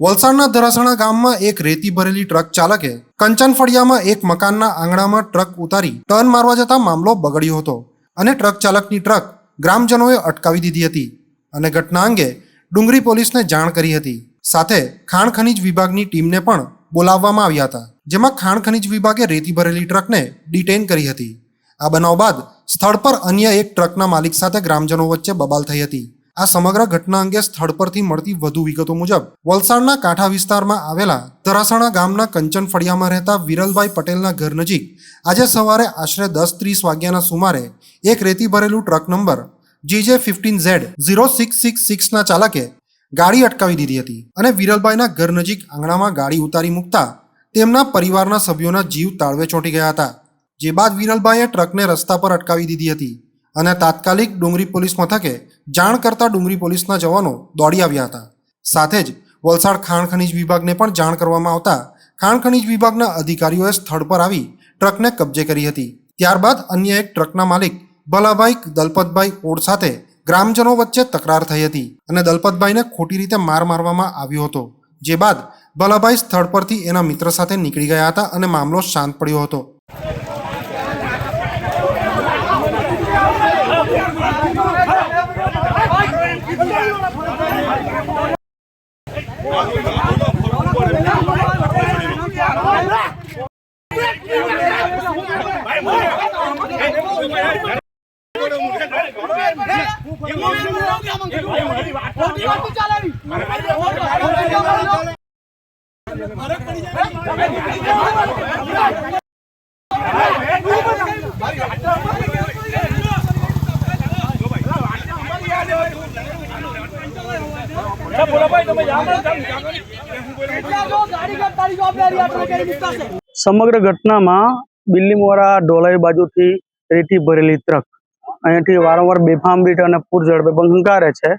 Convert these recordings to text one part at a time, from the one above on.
વલસાડના ધરાસણા ગામમાં એક રેતી ભરેલી ટ્રક ચાલકે કંચન ફળિયામાં એક મકાનના આંગણામાં ટ્રક ઉતારી ટર્ન મારવા જતા મામલો બગડ્યો હતો અને ટ્રક ચાલકની ટ્રક ગ્રામજનોએ અટકાવી દીધી હતી અને ઘટના અંગે ડુંગરી પોલીસને જાણ કરી હતી. સાથે ખાણ ખનીજ વિભાગની ટીમને પણ બોલાવવામાં આવ્યા હતા, જેમાં ખાણ ખનીજ વિભાગે રેતી ભરેલી ટ્રકને ડિટેઇન કરી હતી. આ બનાવ બાદ સ્થળ પર અન્ય એક ટ્રકના માલિક સાથે ગ્રામજનો વચ્ચે બબાલ થઈ હતી. આ સમગ્ર ઘટના અંગે સ્થળ પરથી મળતી વધુ વિગતો મુજબ, વલસાડના કાંઠા વિસ્તારમાં આવેલા ધરાસણા ગામના કંચન ફળિયામાં રહેતા વિરલભાઈ પટેલના ઘર નજીક આજે સવારે આશરે દસ ત્રીસ વાગ્યાના સુમારે એક રેતી ભરેલું truck number GJ fifteen Z zero six six સિક્સના ચાલકે ગાડી અટકાવી દીધી હતી અને વિરલભાઈના ઘર નજીક આંગણામાં ગાડી ઉતારી મૂકતા તેમના પરિવારના સભ્યોના જીવ તાળવે ચોંટી ગયા હતા, જે બાદ વિરલભાઈએ ટ્રકને રસ્તા પર અટકાવી દીધી હતી. અને તાત્કાલિક ડુંગરી પોલીસ મથકે જાણ કરતા ડુંગરી પોલીસના જવાનો દોડી આવ્યા હતા. સાથે જ વલસાડ ખાણ ખનીજ વિભાગને પણ જાણ કરવામાં આવતા ખાણ ખનીજ વિભાગના અધિકારીઓએ સ્થળ પર આવી ટ્રકને કબજે કરી હતી. ત્યારબાદ અન્ય એક ટ્રકના માલિક ભલાભાઈ દલપતભાઈ ઓડ સાથે ગ્રામજનો વચ્ચે તકરાર થઈ હતી અને દલપતભાઈને ખોટી રીતે માર મારવામાં આવ્યો હતો. જે બાદ ભલાભાઈ સ્થળ પરથી એના મિત્ર સાથે નીકળી ગયા હતા અને મામલો શાંત પડ્યો હતો. સમગ્ર ઘટનામાં બિલ્લીમોરા ઢોલાઈ બાજુથી રેતી ભરેલી ટ્રક અહીંયાથી વારંવાર બેફામ બીટ અને પૂર ઝડપે બંકારે છે.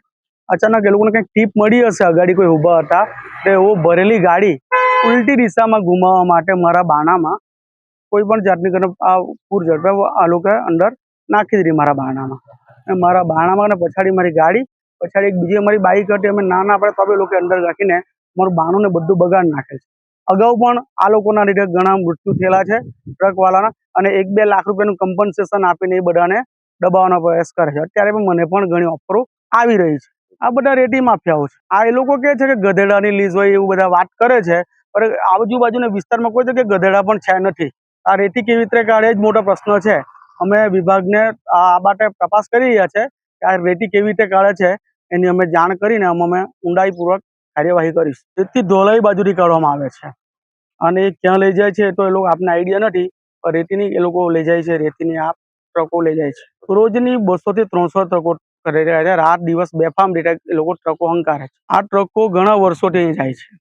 અચાનક એ લોકોને કંઈક ટીપ મળી હશે, અગાડી કોઈ ઊભા હતા, તો એવો ભરેલી ગાડી ઉલટી દિશામાં ગુમાવવા માટે મારા બાણામાં કોઈ પણ જાતની કરીને આ પૂર ઝડપે આ લોકોએ અંદર નાખી દીધી મારા બાણામાં. અને મારા બાણામાં અને પછાડી મારી ગાડી, પછાડી એક બીજી અમારી બાઈક હતી, અમે ના ના પડે તો બી લોકો અંદર રાખીને મારું બાણું ને બધું બગાડ નાખે છે. અગાઉ પણ આ લોકોના લીધે ઘણા મૃત્યુ થયેલા છે ટ્રકવાળાના અને એક બે લાખ રૂપિયાનું કમ્પન્સેશન આપીને એ બધાને દબાવવાનો પ્રયાસ કરે છે. અત્યારે પણ મને પણ ઘણી ઓફરો આવી રહી છે. આ બધા રેતી માફિયાઓ છે. આ એ લોકો કહે છે કે ગધેડાની લીઝ હોય એવું બધા વાત કરે છે, પણ આજુબાજુના વિસ્તારમાં કોઈ જગ્યાએ ગધેડા પણ છે નથી. આ રેતી કેવી રીતે કાઢે જ મોટો પ્રશ્ન છે. અમે વિભાગને આ માટે તપાસ કરી રહ્યા છે કે આ રેતી કેવી રીતે કાઢે છે, એની અમે જાણ કરીને અમે ઊંડાઈપૂર્વક કાર્યવાહી કરીશું. તેથી ધોલાઈ બાજુથી કાઢવામાં આવે છે. અને એ ક્યાં લઈ જાય છે તો એ લોકો આપને આઈડિયા નથી, પણ રેતીની એ લોકો લઈ જાય છે, રેતીની આ ટ્રકો લઈ જાય છે. રોજની બસો થી ત્રણસો ટ્રકો કરી રહ્યા છે. રાત દિવસ બેફામ રીતે લોકો ટ્રકો હંકારે છે. આ ટ્રકો ઘણા વર્ષોથી જાય છે.